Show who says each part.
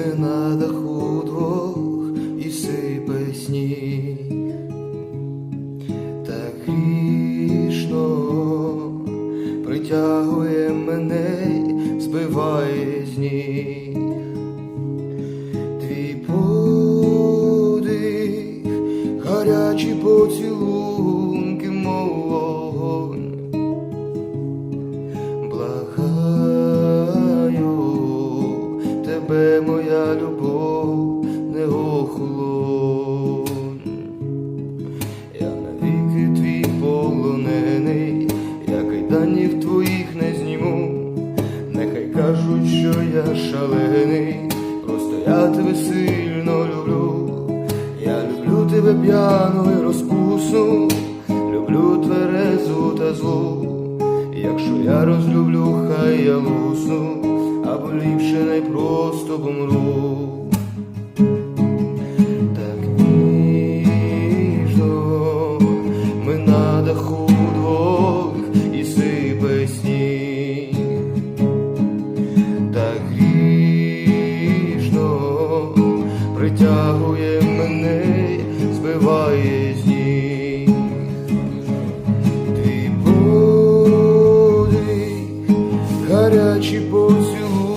Speaker 1: ми на даху двох і сипе сніг так грішно притягує мене, збиває з ніг твій подих гарячий поцілуй. Моя любов, не охолонь. Я навіки твій полонений, я кайданів твоїх не зніму. Нехай кажуть, що я шалений, просто я тебе сильно люблю. Я люблю тебе п'яну і розпусну, люблю тверезу та злу. Якщо я розлюблю, хай я лусну, або ліпше не просто помру. Так ніжно ми на даху двох і сипе сніг. так грішно притягує мене, збиває зі... you.